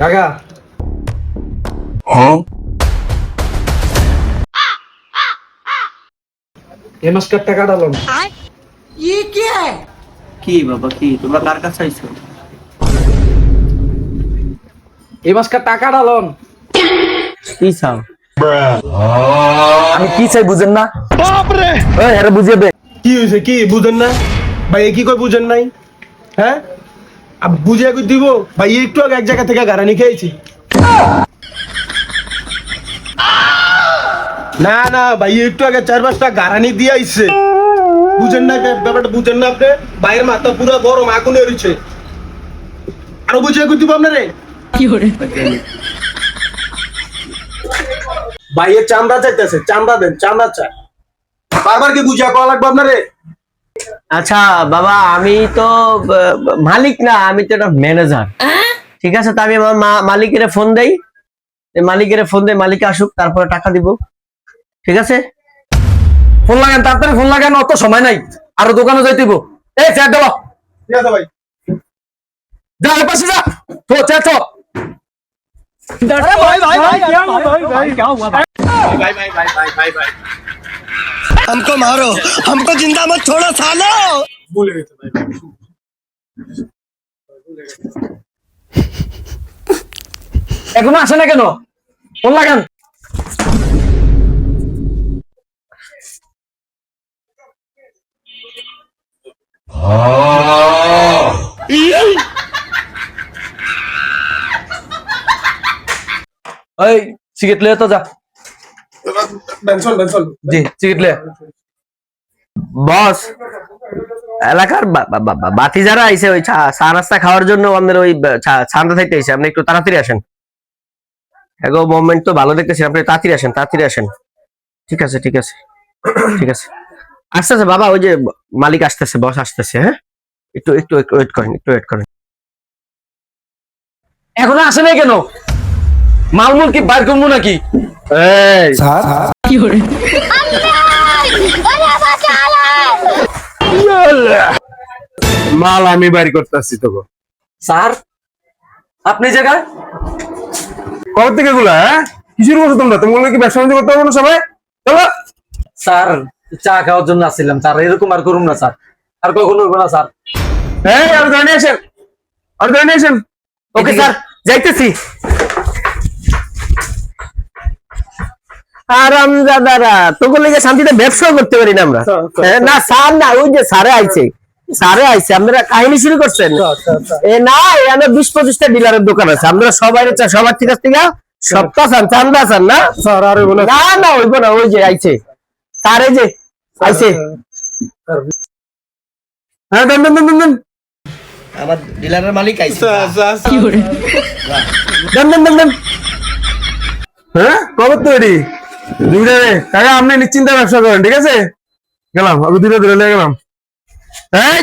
কাকা। এই মাসকার টাকা ডালো না কি? বাবা কি? তোমরা কার কাছে আইছো? এই মাসকার টাকা ডালন কি চাও? আমি কি চাই বুঝেন না? ওই হ্যাঁ বুঝিয়ে দে। কি হয়েছে কি? বুঝেন না? ভাই কি কই বুঝেন নাই? হ্যাঁ? বুঝিয়া কই দিব? ভাই একটু আগে এক জায়গা থেকে গারানি খেয়েছি। না না ভাই একটু আগে চার পাঁচটা গারানি দিয়ে আইছে। বুঝেন না কে- ব্যাপারটা বুঝেন না আপনি? বাইরের মাথা পুরো গরম আগুনে রয়েছে আরও বুঝিয়া কই দিব আপনারে? ভাইয়ের চান্দা চাইতেছে চান্দা দেন চান্দা চাই। বারবার কি বুঝিয়া কওয়া লাগবে আপনারে? আচ্ছা বাবা আমি তো মালিক না আমি তো একটা ম্যানেজার ঠিক আছে তা আমি আমার মালিকের ফোন দেই। মালিকের ফোন দেই মালিক আসুক তারপরে টাকা দিব। ঠিক আছে? ফোন লাগান তাড়াতাড়ি ফোন লাগান অত সময় নাই। আরও দোকানে যাইতেইব এই চেয়ার দেব ঠিক আছে ভাই। যা পাশে যা। তো চেয়ার তো हमको मारो हमको जिंदा मत छोड़ो सालो ভুলে গেছে ভাই এখনো আসে না কেন ফোন লাগান ওই সিগারেট লিয়ে তো যা। জি সিগারেট বস এলাকার বাতি যারা আইছে ওই চা চা নাস্তা খাওয়ার জন্য আমাদের ওই ছান্দা থাকতে আইছে। আপনি একটু তাড়াতাড়ি আসেন। এগো মোমেন্ট তো ভালো আপনি তাড়াতাড়ি আসেন তাড়াতাড়ি আসেন। ঠিক আছে ঠিক আছে ঠিক আছে। আসতেছে বাবা ওই যে মালিক আসতেছে বস আসতেছে হ্যাঁ? একটু একটু ওয়েট করেন একটু ওয়েট করেন। এখনও আসে নাই কেন? মালমুল কি বাইর করব নাকি? মাল আমি বাইর করতেছি তোকে। স্যার আপনি জায়গায় কবে থেকে গুলা কি শুরু করছ তোমরা? তোমরা কি ব্যবসা বাণিজ্য করতে পারব না সবাই? চলো। স্যার চা খাওয়ার জন্য আসছিলাম স্যার। এরকম আর করুন না স্যার। আর কখনো হইবো না স্যার। হ্যাঁ আর ধরে নিয়ে আসেন। আর ধরে নিয়ে আসেন। Okay sir. যাইতেছি। আরাম দাদারা তোকে লেগে শান্তিতে ব্যবসা করতে পারি না আমরা। হ্যাঁ, না স্যার না ওই যে স্যারে আইছে। স্যারে আইছে আপনারা কাহিনী শুরু করছেন? এ না এখানে বিশ পঁচিশটা ডিলারের দোকান আছে। সবাই সবার ঠিক আছে সপ্তাহ চান চান্দা চান না? স্যার আর হইবো না না না না ওই যে আইছে। স্যারে যে আইছে। হ্যাঁ দেন দেন দেন দেন, দেন আমার ডিলারের মালিক আইছে। দেন দেন দেন দেন। হ্যাঁ কবে তৈরি দুইটা কাকা, আপনি নিশ্চিন্তে ব্যবসা করেন, ঠিক আছে? গেলাম, আমি দুইটা ধরে নিয়ে গেলাম। হ্যাঁ